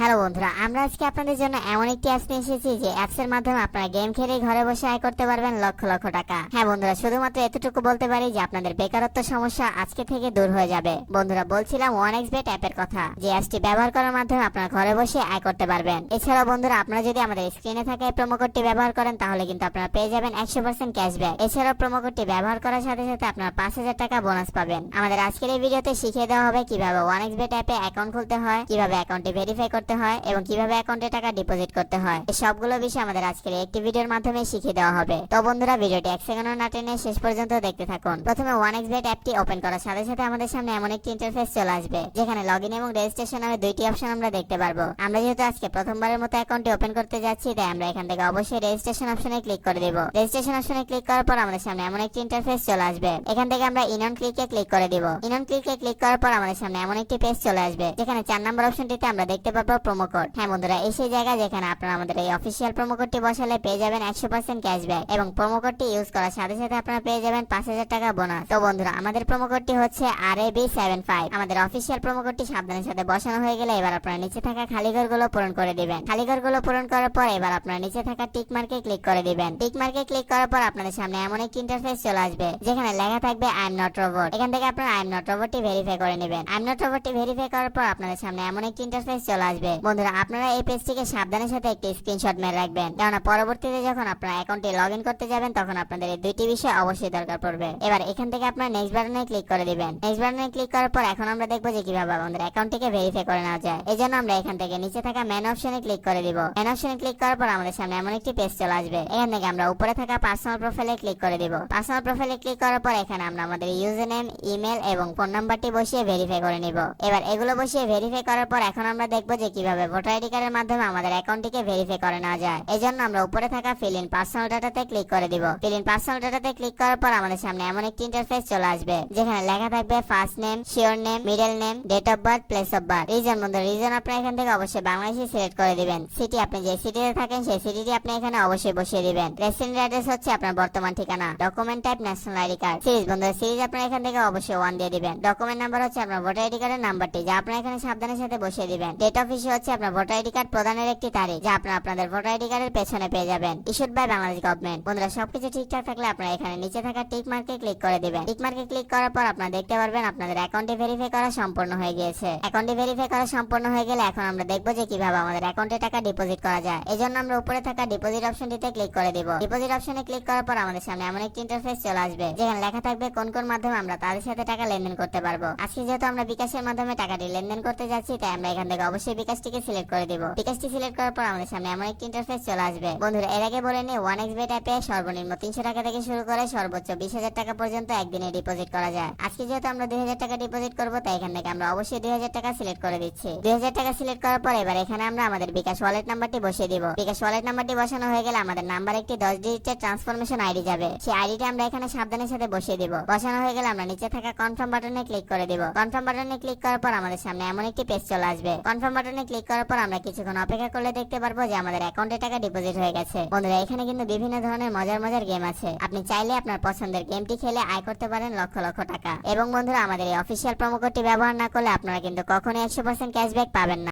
Hello বন্ধুরা, আমরা আজকে আপনাদের জন্য এমন একটি অ্যাপস নিয়ে এসেছি যে অ্যাপস এর মাধ্যমে আপনারা গেম খেলে ঘরে বসে আয় করতে পারবেন লক্ষ লক্ষ টাকা। হ্যাঁ বন্ধুরা, শুধুমাত্র এতটুকু বলতে পারি যে আপনাদের বেকারত্ব সমস্যা আজকে থেকে দূর হয়ে যাবে। বন্ধুরা, বলছিলাম ওয়ান এক্স বেট অ্যাপের কথা, যে অ্যাপসটি ব্যবহার করার মাধ্যমে আপনারা ঘরে বসে আয় করতে পারবেন। এছাড়াও বন্ধুরা, আপনারা যদি আমাদের স্ক্রিনে থাকা এই প্রোমো কোডটি ব্যবহার করেন, তাহলে কিন্তু আপনারা পেয়ে যাবেন একশো পার্সেন্ট ক্যাশব্যাক এছাড়াও প্রোমো কোডটি ব্যবহার করার সাথে সাথে আপনারা পাঁচ হাজার টাকা বোনাস পাবেন। আমাদের আজকের এই ভিডিওতে শিখিয়ে দেওয়া হবে কীভাবে ওয়ান এক্স বেট অ্যাপে অ্যাকাউন্ট খুলতে হয়, কীভাবে অ্যাকাউন্টটি ভেরিফাই করতে হয় এবং কীভাবে অ্যাকাউন্টে টাকা ডিপোজিট করতে হয় এই সবগুলো বিষয় আমাদের আজকের একটি ভিডিওর মাধ্যমে শিখিয়ে দেওয়া হবে। তো বন্ধুরা, ভিডিওটি এক সেকেন্ডও না টেনে শেষ পর্যন্ত দেখতে থাকুন। প্রথমে ওয়ান এক্স বেট অ্যাপটি ওপেন করার সাথে সাথে আমাদের সামনে এমন একটি ইন্টারফেস চলে আসবে, যেখানে লগ ইন এবং রেজিস্ট্রেশন নামে দুইটি অপশন আমরা দেখতে পারব। আমরা যেহেতু আজকে প্রথমবারের মতো অ্যাকাউন্টটি ওপেন করতে যাচ্ছি, তাই আমরা এখান থেকে অবশ্যই রেজিস্ট্রেশন অপশনে ক্লিক করে দেব। রেজিস্ট্রেশন অপশনে ক্লিক করার পর আমাদের সামনে এমন একটি ইন্টারফেস চলে আসবে। এখান থেকে আমরা ইনন ক্লিকে ক্লিক করে দিব। ইনন ক্লিকে ক্লিক করার পর আমাদের সামনে এমন একটি পেজ চলে আসবে, যেখানে চার নম্বর অপশনটিতে আমরা দেখতে পারব প্রোমো কোড হ্যাঁ বন্ধুরা, এই সেই জায়গা যেখানে আপনারা আমাদের এই অফিসিয়াল প্রোমো কোডটি বসালে পেয়ে যাবেন একশো পার্সেন্ট ক্যাশব্যাক এবং প্রোমো কোডটি ইউজ করার সাথে সাথে আপনারা পেয়ে যাবেন পাঁচ হাজার টাকা বোনাস তো বন্ধুরা, আমাদের প্রোমো কোডটি হচ্ছে আর বি সেভেন ফাইভ। আমাদের অফিসিয়াল প্রোমো কোডটি সাবধানের সাথে বসানো হয়ে গেলে এবার আপনারা নিচে থাকা খালি ঘরগুলো পূরণ করে দিবেন। খালি ঘরগুলো পূরণ করার পর এবার আপনারা নিচে থাকা টিক মার্কে ক্লিক করে দিবেন। টিক মার্কে ক্লিক করার পর আপনাদের সামনে এমন একটি ইন্টারফেস চলে আসবে, যেখানে লেখা থাকবে আই এম নট রোবট এখান থেকে আপনারা আই এম নট রোবটটি ভেরিফাই করে নেবেন। আই এম নট রোবটটি ভেরিফাই করার পর আপনাদের সামনে এমন একটি ইন্টারফেস চলে আসবে বন্ধুরা, আপনারা এই পেজটিকে সাবধানের সাথে একটি স্ক্রিনশট মেরে রাখবেন। কেননা পরবর্তীতে যখন আপনারা অ্যাকাউন্টে লগ করতে যাবেন, তখন আপনাদের এই দুইটি বিষয় অবশ্যই দরকার পড়বে। এবার এখান থেকে আপনারা নেক্সট বাটনে ক্লিক করে দিবেন। নেক্সট বাটনে ক্লিক করার পর এখন আমরা দেখব যে কীভাবে আমাদের অ্যাকাউন্টটিকে ভেরিফাই করে নেওয়া যায়। এই জন্য আমরা এখান থেকে নিচে থাকা ম্যান অপশনে ক্লিক করে দিব। ম্যান অপশনে ক্লিক করার পর আমাদের সামনে এমন একটি পেজ চলে আসবে। এখান থেকে আমরা উপরে থাকা পার্সোনাল প্রোফাইলে ক্লিক করে দিব। পার্সোনাল প্রোফাইলে ক্লিক করার পর এখানে আমরা আমাদের ইউজার নেম ইমেল এবং ফোন নাম্বারটি বসিয়ে ভেরিফাই করে নিব। এবার এগুলো বসিয়ে ভেরিফাই করার পর এখন আমরা দেখব যে কীভাবে ভোটার আইডি কার্ডের মাধ্যমে আমাদের অ্যাকাউন্টটিকে ভেরিফাই করে নেওয়া যায়। এই জন্য আমরা উপরে থাকা ফিল ইন পার্সোনাল ডাটাতে ক্লিক করে দিব। ফিল ইন পার্সোনাল ডাটাতে ক্লিক করার পর আমাদের সামনে এমন একটি ইন্টারফেস চলে আসবে, যেখানে লেখা থাকবে first name surname middle name date of birth place of birth reason বন্ধু রিজন আপনারা এখান থেকে অবশ্যই বাংলাদেশে সিলেক্ট করে দিবেন। সিটি আপনি যে সিটিতে থাকেন, সেই সিটিটি আপনি এখানে অবশ্যই বসিয়ে দিবেন। রেসিডেন্ট অ্যাড্রেস হচ্ছে আপনার বর্তমান ঠিকানা। Document type national ID card series বন্ধু সিরিজ আপনারা এখান থেকে অবশ্যই ওয়ান দিয়ে দিবেন। ডকুমেন্ট নাম্বার হচ্ছে আপনার ভোটার আইডি কার্ডের নাম্বারটি যা আপনারা এখানে সাবধানের সাথে বসিয়ে দিবেন। ডেট অফ ইস্যু হচ্ছে আপনার ভোটার আইডি কার্ড প্রদানের একটি তারিখ, যা আপনারা আপনাদের ভোটার আইডি কার্ডের পেছনে পেয়ে যাবেন। ইস্যুড বাই বাংলাদেশ গভর্নমেন্ট বন্ধুরা, সবকিছু ঠিকঠাক থাকলে আপনারা এখানে নিচে থাকা টিক মার্কে ক্লিক করে দিবেন। টিক মার্কে ক্লিক করার পর আপনারা দেখতে পারবেন আপনাদের অ্যাকাউন্টে ভেরিফাই করা সম্পূর্ণ হয়ে গিয়েছে। অ্যাকাউন্টে ভেরিফাই করা সম্পূর্ণ হয়ে গেলে এখন আমরা দেখব যে কীভাবে আমাদের অ্যাকাউন্টে টাকা ডিপোজিট করা যায়। এই জন্য আমরা উপরে থাকা ডিপোজিট অপশনটিতে ক্লিক করে দিব। ডিপোজিট অপশনে ক্লিক করার পর আমাদের সামনে এমন একটি ইন্টারফেস চলে আসবে, যেখানে লেখা থাকবে কোন কোন মাধ্যমে আমরা তাদের সাথে টাকা লেনদেন করতে পারব। আজকে যেহেতু আমরা বিকাশের মাধ্যমে টাকাটি লেনদেন করতে যাচ্ছি, তাই আমরা এখান থেকে অবশ্যই বিকাশটিকে সিলেক্ট করে দিব। বিকাশটি সিলেক্ট করার পর আমাদের সামনে এমন একটি ইন্টারফেস চলে আসবে। বন্ধুরা, এর আগে বলে নিই ওয়ান এক্স বেট অ্যাপে সর্বনিম্ন তিনশো টাকা থেকে শুরু করে সর্বোচ্চ বিশ হাজার টাকা পর্যন্ত একদিনে ডিপোজিট করা যায়। আজকে যেহেতু আমরা দুই হাজার টাকা ডিপোজিট করব, তাই এখান থেকে আমরা অবশ্যই দুই হাজার টাকা সিলেক্ট করে দিচ্ছি। দুই হাজার টাকা সিলেক্ট করার পর এবার এখানে আমরা আমাদের বিকাশ ওয়ালেট নাম্বারটি বসিয়ে দিব। বিকাশ ওয়ালেট নাম্বারটি বসানো হয়ে গেলে আমাদের নাম্বার একটি দশ ডিজিটের ট্রান্সফরমেশন আইডি যাবে। সেই আইডিটা আমরা এখানে সাবধানের সাথে বসিয়ে দিব। বসানো হয়ে গেলে আমরা নিচে থাকা কনফার্ম বাটনে ক্লিক করে দিব। কনফার্ম বাটনে ক্লিক করার পর আমাদের সামনে এমন একটি পেজ চলে আসবে। কনফার্ম বাটনে ক্লিক করার পর আমরা কিছুক্ষণ অপেক্ষা করলে দেখতে পারব যে আমাদের অ্যাকাউন্টে টাকা ডিপোজিট হয়ে গেছে। বন্ধুরা, এখানে কিন্তু বিভিন্ন ধরনের মজার মজার গেম আছে। আপনি চাইলে আপনার পছন্দের গেমটি খেলে আয় করতে পারেন লক্ষ লক্ষ টাকা। এবং বন্ধুরা, আমাদের এই অফিসিয়াল প্রোমো কোডটি ব্যবহার না করলে আপনারা কিন্তু কখনোই একশো পার্সেন্ট ক্যাশব্যাক পাবেন না।